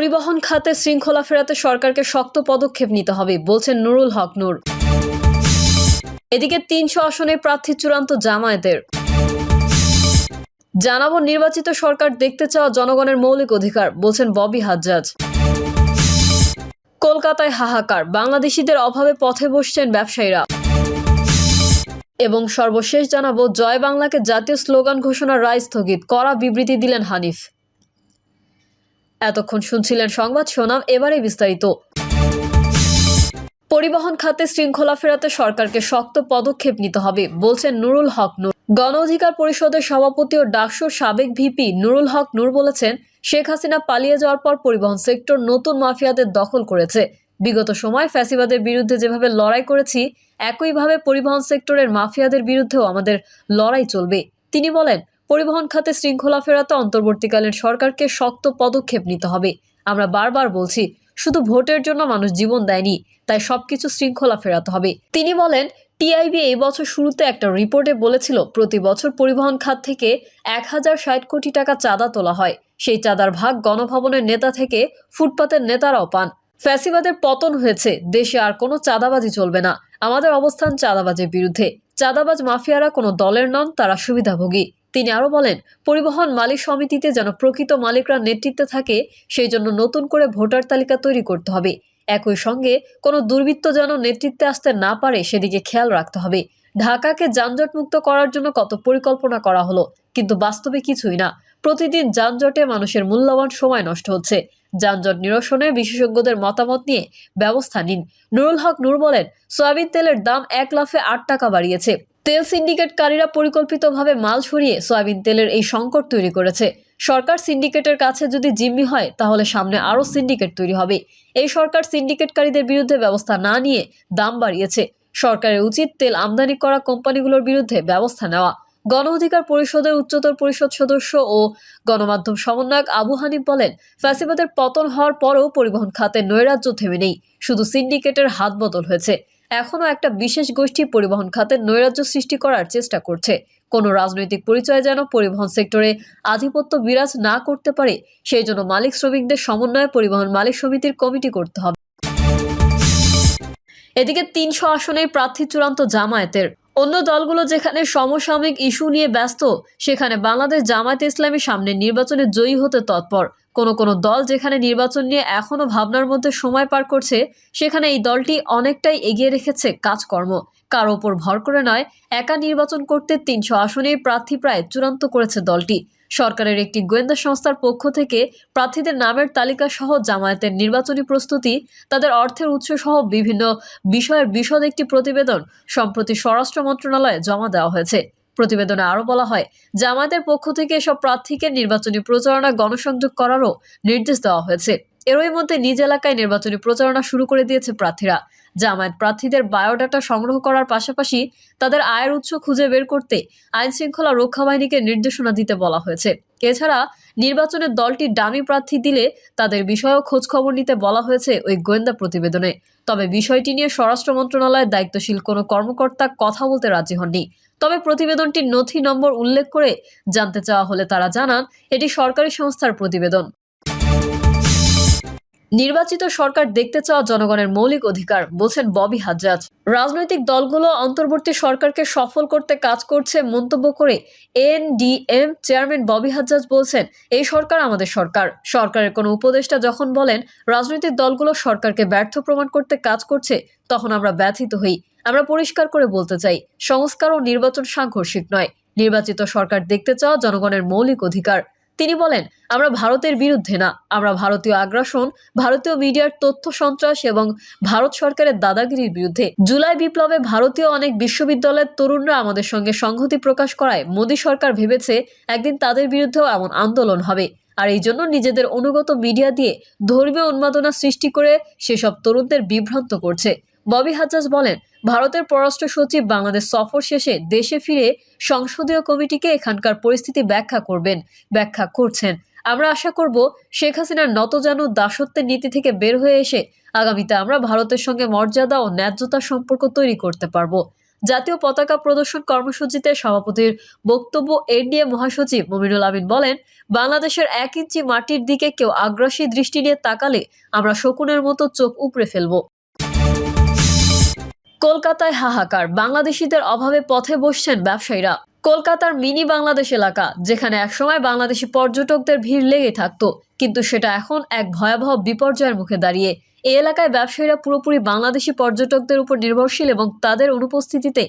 পরিবহন খাতে শৃঙ্খলা ফেরাতে সরকারকে শক্ত পদক্ষেপ নিতে হবে, বলছেন নুরুল হক নূর। এদিকে তিনশো আসনে প্রার্থী চূড়ান্ত জামায়াতের। জানাব নির্বাচিত সরকার দেখতে চাওয়া জনগণের মৌলিক অধিকার, বলছেন ববি হাজ্জাজ। কলকাতায় হাহাকার, বাংলাদেশিদের অভাবে পথে বসছেন ব্যবসায়ীরা। এবং সর্বশেষ জানাব, জয় বাংলাকে জাতীয় স্লোগান ঘোষণার রায় স্থগিত করা বিবৃতি দিলেন হানিফ। এতক্ষণ শুনছিলেন সংবাদ শোনাম এবারে বিস্তারিত। পরিবহন খাতে শৃঙ্খলা ফেরাতে সরকারকে শক্ত পদক্ষেপ নিতে হবে, বলছেন নুরুল হক নূর। গণ অধিকার পরিষদের সভাপতি ও ডাকসুর সাবেক ভিপি নুরুল হক নূর বলেছেন, শেখ হাসিনা পালিয়ে যাওয়ার পর পরিবহন সেক্টর নতুন মাফিয়াদের দখল করেছে। বিগত সময় ফ্যাসিবাদের বিরুদ্ধে যেভাবে লড়াই করেছি, একইভাবে পরিবহন সেক্টরের মাফিয়াদের বিরুদ্ধেও আমাদের লড়াই চলবে। তিনি বলেন পরিবহন খাতে শৃঙ্খলা ফেরাতে অন্তর্বর্তীকালীন সরকারকে শক্ত পদক্ষেপ নিতে হবে। আমরা বারবার বলছি, শুধু ভোটের জন্য মানুষ জীবন দেয়নি, তাই সবকিছু শৃঙ্খলা ফেরাতে হবে। তিনি বলেন টিআইবি এই বছর শুরুতে একটা রিপোর্টে বলেছিল, প্রতি বছর পরিবহন খাত থেকে এক হাজার ষাট কোটি টাকা চাঁদা তোলা হয়। সেই চাঁদার ভাগ গণভবনের নেতা থেকে ফুটপাতের নেতারাও পান। ফ্যাসিবাদের পতন হয়েছে, দেশে আর কোনো চাঁদাবাজি চলবে না। আমাদের অবস্থান চাঁদাবাজের বিরুদ্ধে। চাঁদাবাজ মাফিয়ারা কোনো দলের নন, তারা সুবিধাভোগী। তিনি আরও বলেন, পরিবহন মালিক সমিতিতে যেন প্রকৃত মালিকরা নেতৃত্বে থাকে, সেই জন্য নতুন করে ভোটার তালিকা তৈরি করতে হবে। একই সঙ্গে কোনো দুর্বৃত্ত যেন নেতৃত্বে আসতে না পারে, সেদিকে খেয়াল রাখতে হবে। ঢাকাকে যানজটমুক্ত করার জন্য কত পরিকল্পনা করা হলো, কিন্তু বাস্তবে কিছুই না। প্রতিদিন যানজটে মানুষের মূল্যবান সময় নষ্ট হচ্ছে। যানজট নিরসনে বিশেষজ্ঞদের মতামত নিয়ে ব্যবস্থা নিন। নুরুল হক নূর বলেন, সয়াবিন তেলের দাম এক লাফে আট টাকা বাড়িয়েছে। তেল সিন্ডিকেটকারীরা পরিকল্পিতভাবে মাল সরিয়ে সয়াবিন তেলের এই সংকট তৈরি করেছে। সরকার সিন্ডিকেটের কাছে যদি জিম্মি হয়, তাহলে সামনে আরও সিন্ডিকেট তৈরি হবে। এই সরকার সিন্ডিকেটকারীদের বিরুদ্ধে ব্যবস্থা না নিয়ে দাম বাড়িয়েছে। সরকারের উচিত তেল আমদানি করা কোম্পানিগুলোর বিরুদ্ধে ব্যবস্থা নেওয়া। গণ অধিকার পরিষদের উচ্চতর পরিষদ সদস্য ও গণমাধ্যম সমন্বয়ক আবু হানিফ বলেন, ফ্যাসিবাদের পতন হওয়ার পরেও পরিবহন খাতে নৈরাজ্য থেমে নেই। শুধু সিন্ডিকেটের হাত বদল হয়েছে। এখনও একটা বিশেষ গোষ্ঠী পরিবহন খাতে নৈরাজ্য সৃষ্টি করার চেষ্টা করছে। কোনো রাজনৈতিক পরিচয় যেন পরিবহন সেক্টরে আধিপত্য বিরাজ না করতে পারে, সেই জন্য মালিক শ্রমিকদের সমন্বয়ে পরিবহন মালিক সমিতির কমিটি করতে হবে। এদিকে তিনশো আসনে প্রার্থী চূড়ান্ত জামায়াতের। অন্য দলগুলো যেখানে সমসাময়িক ইস্যু নিয়ে ব্যস্ত, সেখানে বাংলাদেশ জামায়াত ইসলামী সামনে নির্বাচনে জয়ী হতে তৎপর। কোনো কোনো দল যেখানে নির্বাচন নিয়ে এখনও ভাবনার মধ্যে সময় পার করছে, সেখানে এই দলটি অনেকটাই এগিয়ে রেখেছে কাজকর্ম। কার ওপর ভর করে নয়, একা নির্বাচন করতে তিনশো আসনেই প্রার্থী প্রায় চূড়ান্ত করেছে দলটি। সরকারের একটি গোয়েন্দা সংস্থার পক্ষ থেকে প্রার্থীদের নামের তালিকা সহ জামায়াতের নির্বাচনী প্রস্তুতি, তাদের অর্থের উৎস সহ বিভিন্ন বিষয়ের বিশদ একটি প্রতিবেদন সম্প্রতি স্বরাষ্ট্র মন্ত্রণালয়ে জমা দেওয়া হয়েছে। প্রতিবেদনে আরও বলা হয়, জামায়াতের পক্ষ থেকে এসব প্রার্থীকে নির্বাচনী প্রচারণা গণসংযোগ করারও নির্দেশ দেওয়া হয়েছে। এরই মধ্যে নিজ এলাকায় নির্বাচনী প্রচারণা শুরু করে দিয়েছে প্রার্থীরা। জামায়াত প্রার্থীদের বায়োডাটা সংগ্রহ করার পাশাপাশি তাদের আয়ের উৎস খুঁজে বের করতে আইন শৃঙ্খলা রক্ষা বাহিনীকে নির্দেশনা দিতে বলা হয়েছে। এছাড়া নির্বাচনের দলটি ডামি প্রার্থী দিলে তাদের বিষয়েও খোঁজ খবর নিতে বলা হয়েছে ওই গোয়েন্দা প্রতিবেদনে। তবে বিষয়টি নিয়ে স্বরাষ্ট্র মন্ত্রণালয়ের দায়িত্বশীল কোনো কর্মকর্তা কথা বলতে রাজি হননি। তবে প্রতিবেদনটির নথি নম্বর উল্লেখ করে জানতে চাওয়া হলে তারা জানান, এটি সরকারি সংস্থার প্রতিবেদন। নির্বাচিত সরকার দেখতে চাওয়া জনগণের মৌলিক অধিকার, বলছেন ববি হাজ্জাজ। রাজনৈতিক দলগুলো অন্তর্বর্তী সরকারকে সফল করতে কাজ করছে মন্তব্য করে এনডিএম চেয়ারম্যান ববি হাজ্জাজ বলছেন, এই সরকার আমাদের সরকার। সরকারের কোনো উপদেষ্টা যখন বলেন, রাজনৈতিক দলগুলো সরকারকে ব্যর্থ প্রমাণ করতে কাজ করছে, তখন আমরা ব্যথিত হই। আমরা পরিষ্কার করে বলতে চাই, সংস্কার ও নির্বাচন সাংঘর্ষিক নয়। নির্বাচিত সরকার দেখতে চাওয়া জনগণের মৌলিক অধিকার। তিনি বলেন, আমরা ভারতের বিরুদ্ধে না। আমরা ভারতীয় আগ্রাসন, ভারতীয় মিডিয়ার তথ্য সন্ত্রাস এবং ভারত সরকারের দাদাগিরির বিরুদ্ধে। জুলাই বিপ্লবে ভারতীয় অনেক বিশ্ববিদ্যালয়ের তরুণরা আমাদের সঙ্গে সংহতি প্রকাশ করায় মোদী সরকার ভেবেছে একদিন তাদের বিরুদ্ধেও এমন আন্দোলন হবে। আর এই জন্য নিজেদের অনুগত মিডিয়া দিয়ে ধর্মীয় উন্মাদনা সৃষ্টি করে সেসব তরুণদের বিভ্রান্ত করছে। ববি হাজ্জাজ বলেন ভারতের পররাষ্ট্র সচিব বাংলাদেশ সফর শেষে দেশে ফিরে সংসদীয় কমিটিকে এখানকার পরিস্থিতি ব্যাখ্যা করবেন, ব্যাখ্যা করছেন। আমরা আশা করব শেখ হাসিনার নতজানু দাসত্বের নীতি থেকে বের হয়ে এসে আগামীতে আমরা ভারতের সঙ্গে মর্যাদা ও ন্যায্যতা সম্পর্ক তৈরি করতে পারব। জাতীয় পতাকা প্রদর্শন কর্মসূচিতে সভাপতির বক্তব্য এনডিএ মহাসচিব মমিনুল আমিন বলেন, বাংলাদেশের এক ইঞ্চি মাটির দিকে কেউ আগ্রাসী দৃষ্টি নিয়ে তাকালে আমরা শকুনের মতো চোখ উপড়ে ফেলব। কলকাতায় হাহাকার। বাংলাদেশিদের অভাবে পথে বসছেন ব্যবসায়ীরা। কলকাতার মিনি বাংলাদেশ এলাকা, যেখানে একসময় বাংলাদেশি পর্যটকদের ভিড় লেগে থাকতো, কিন্তু সেটা এখন এক ভয়াবহ বিপর্যয়ের মুখে দাঁড়িয়ে। এই এলাকায় ব্যবসায়ীরা পুরোপুরি বাংলাদেশি পর্যটকদের উপর নির্ভরশীল এবং তাদের অনুপস্থিতিতে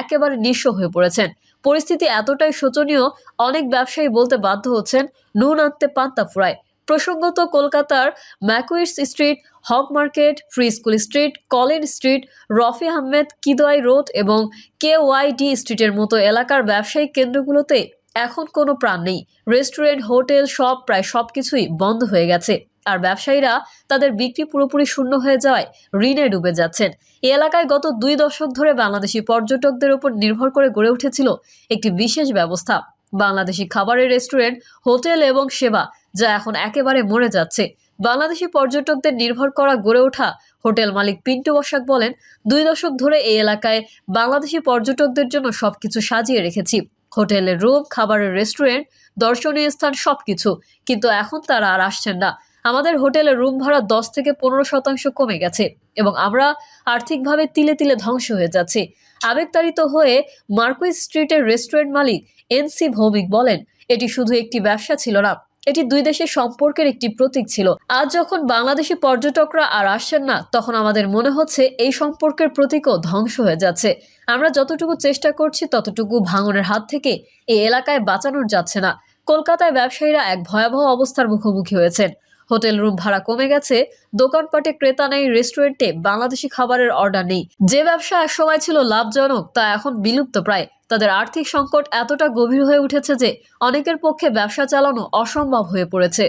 একেবারে নিঃস্ব হয়ে পড়েছেন। পরিস্থিতি এতটাই শোচনীয়, অনেক ব্যবসায়ী বলতে বাধ্য হচ্ছেন, নুন আনতে পান্তা ফুরায়। প্রসঙ্গত কলকাতার Marquis street, Hogg market, free school street, Collin street, Rafi Ahmed Kidwai road এবং কে ওয়াইডি স্ট্রিটের মতো এলাকার ব্যবসায়িক কেন্দ্রগুলোতে এখন কোনো প্রাণ নেই। রেস্টুরেন্ট, হোটেল সব প্রায় সব কিছুই বন্ধ হয়ে গেছে। আর ব্যবসায়ীরা তাদের বিক্রি পুরোপুরি শূন্য হয়ে যাওয়ায় ঋণে ডুবে যাচ্ছেন। এই এলাকায় গত দুই দশক ধরে বাংলাদেশি পর্যটকদের উপর নির্ভর করে গড়ে উঠেছিল একটি বিশেষ ব্যবস্থা। বাংলাদেশি খাবারের রেস্টুরেন্ট, হোটেল এবং সেবা যা এখন একেবারে মরে যাচ্ছে। বাংলাদেশি পর্যটকদের নির্ভর করা গড়ে ওঠা হোটেল মালিক পিন্টু বসাক বলেন, দুই দশক ধরে এই এলাকায় বাংলাদেশি পর্যটকদের জন্য সবকিছু সাজিয়ে রেখেছি। হোটেলের রুম, খাবারের রেস্টুরেন্ট, দর্শনীয় স্থান, সবকিছু। কিন্তু এখন তারা আর আসছেন না। আমাদের হোটেলের রুম ভাড়া দশ থেকে পনেরো শতাংশ কমে গেছে এবং আমরা আর্থিকভাবে তিলে তিলে ধ্বংস হয়ে যাচ্ছি। আবেগতাড়িত হয়ে মার্কুইস স্ট্রিটের রেস্টুরেন্ট মালিক এনসি ভৌমিক বলেন, এটি শুধু একটি ব্যবসা ছিল না এটি দুই দেশের সম্পর্কের একটি প্রতীক ছিল। আজ যখন বাংলাদেশি পর্যটকরা আর আসছেন না, তখন আমাদের মনে হচ্ছে এই সম্পর্কের প্রতীকও ধ্বংস হয়ে যাচ্ছে। আমরা যতটুকু চেষ্টা করছি, ততটুকু ভাঙনের হাত থেকে এই এলাকায় বাঁচানোর যাচ্ছে না। কলকাতায় ব্যবসায়ীরা এক ভয়াবহ অবস্থার মুখোমুখি হয়েছেন। হোটেল রুম ভাড়া কমে গেছে। দোকানপাটে ক্রেতা নেই, রেস্টুরেন্টে বাংলাদেশি খাবারের অর্ডার নেই। যে ব্যবসা এক সময় ছিল লাভজনক, তা এখন বিলুপ্ত প্রায়। তাদের আর্থিক সংকট এতটা গভীর হয়ে উঠেছে যে অনেকের পক্ষে ব্যবসা চালানো অসম্ভব হয়ে পড়েছে।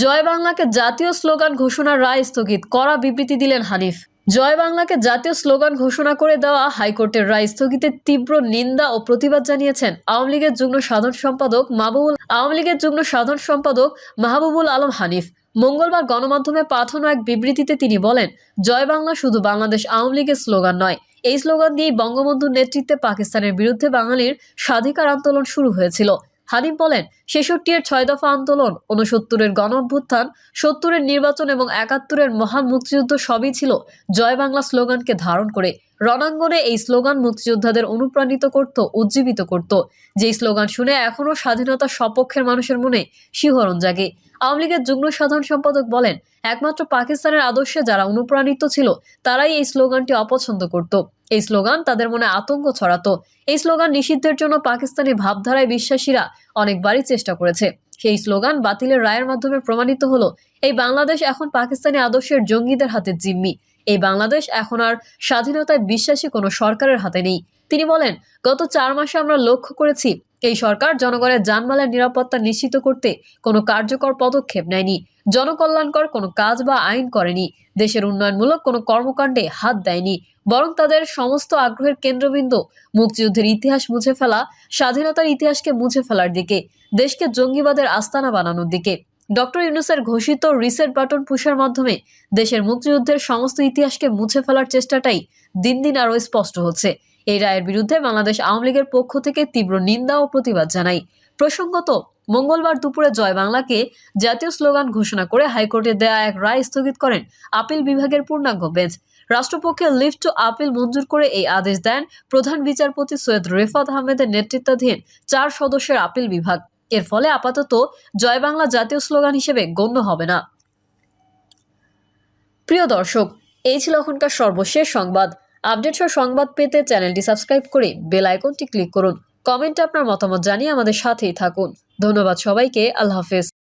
জয় বাংলাকে জাতীয় স্লোগান ঘোষণার রায় স্থগিত করা বিবৃতি দিলেন হানিফ। জয় বাংলাকে জাতীয় স্লোগান ঘোষণা করে দেওয়া হাইকোর্টের রায় স্থগিতের তীব্র নিন্দা ও প্রতিবাদ জানিয়েছেন আওয়ামী লীগের যুগ্ম সাধারণ সম্পাদক মাহবুবুল আওয়ামী লীগের যুগ্ম সাধারণ সম্পাদক মাহবুবুল আলম হানিফ। মঙ্গলবার গণমাধ্যমে পাঠানো এক বিবৃতিতে তিনি বলেন, জয় বাংলা শুধু বাংলাদেশ আওয়ামী লীগের স্লোগান নয়। এই স্লোগান দিয়েই বঙ্গবন্ধুর নেতৃত্বে পাকিস্তানের বিরুদ্ধে বাঙালির স্বাধিকার আন্দোলন শুরু হয়েছিল। হানিফ বলেন ছেষট্টি এর ছয় দফা আন্দোলন উনসত্তরের গণ অভ্যুত্থান সত্তরের নির্বাচন এবং একাত্তরের মহান মুক্তিযুদ্ধ সবই ছিল জয় বাংলা স্লোগানকে ধারণ করে। রণাঙ্গনে এই স্লোগান মুক্তিযোদ্ধাদের অনুপ্রাণিত করত, উজ্জীবিত করত। যেই স্লোগান শুনে এখনও স্বাধীনতা সপক্ষের মানুষের মনে শিহরণ জাগে। আওয়ামী লীগের যুগ্ম সাধারণ সম্পাদক বলেন, একমাত্র পাকিস্তানের আদর্শে যারা অনুপ্রাণিত ছিল, তারাই এই স্লোগানটি অপছন্দ করত। এই স্লোগান তাদের মনে আতঙ্ক ছড়াতো। এই স্লোগান নিষিদ্ধের জন্য পাকিস্তানি ভাবধারায় বিশ্বাসীরা অনেকবারই চেষ্টা করেছে। সেই স্লোগান বাতিলের রায়ের মাধ্যমে প্রমাণিত হলো, এই বাংলাদেশ এখন পাকিস্তানি আদর্শের জঙ্গিদের হাতে জিম্মি। এই বাংলাদেশ এখন আর স্বাধীনতায় বিশ্বাসী কোনো সরকারের হাতে নেই। তিনি বলেন, গত চার মাসে আমরা লক্ষ্য করেছি, এই সরকার জনগণের জানমালের নিরাপত্তা নিশ্চিত করতে কোনো কার্যকর পদক্ষেপ নেয়নি। জনকল্যাণকর কোনো কাজ বা আইন করেনি। দেশের উন্নয়নমূলক কোনো কর্মকাণ্ডে হাত দেয়নি। বরং তাদের সমস্ত আগ্রহের কেন্দ্রবিন্দু মুক্তিযুদ্ধের ইতিহাস মুছে ফেলা, স্বাধীনতার ইতিহাসকে মুছে ফেলার দিকে, দেশকে জঙ্গিবাদের আস্তানা বানানোর দিকে। ডক্টর ইউনুসের ঘোষিত রিসেট বাটন পুষার মাধ্যমে দেশের মুক্তিযুদ্ধের সমস্ত ইতিহাসকে মুছে ফেলার চেষ্টাটাই দিন দিন আরও স্পষ্ট হচ্ছে। এই রায়ের বিরুদ্ধে বাংলাদেশ আওয়ামী লীগের পক্ষ থেকে তীব্র নিন্দা ও প্রতিবাদ জানাই। প্রসঙ্গত, মঙ্গলবার দুপুরে জয় বাংলাকে জাতীয় স্লোগান ঘোষণা করে হাইকোর্টে দেয়া এক রায় স্থগিত করেন আপিল বিভাগের পূর্ণাঙ্গ বেঞ্চ। রাষ্ট্রপক্ষে লিফট টু আপিল মঞ্জুর করে এই আদেশ দেন প্রধান বিচারপতি সৈয়দ রেফাত আহমেদের নেতৃত্বাধীন চার সদস্যের আপিল বিভাগ। এর ফলে আপাতত জয় বাংলা জাতীয় স্লোগান হিসেবে গণ্য হবে না। প্রিয় দর্শক, এই ছিল এখনকার সর্বশেষ সংবাদ। আপডেট সহ সংবাদ পেতে চ্যানেলটি সাবস্ক্রাইব করে বেল আইকনটি ক্লিক করুন। কমেন্টে আপনার মতামত জানিয়ে আমাদের সাথেই থাকুন। ধন্যবাদ সবাইকে, আল্লাহ হাফেজ।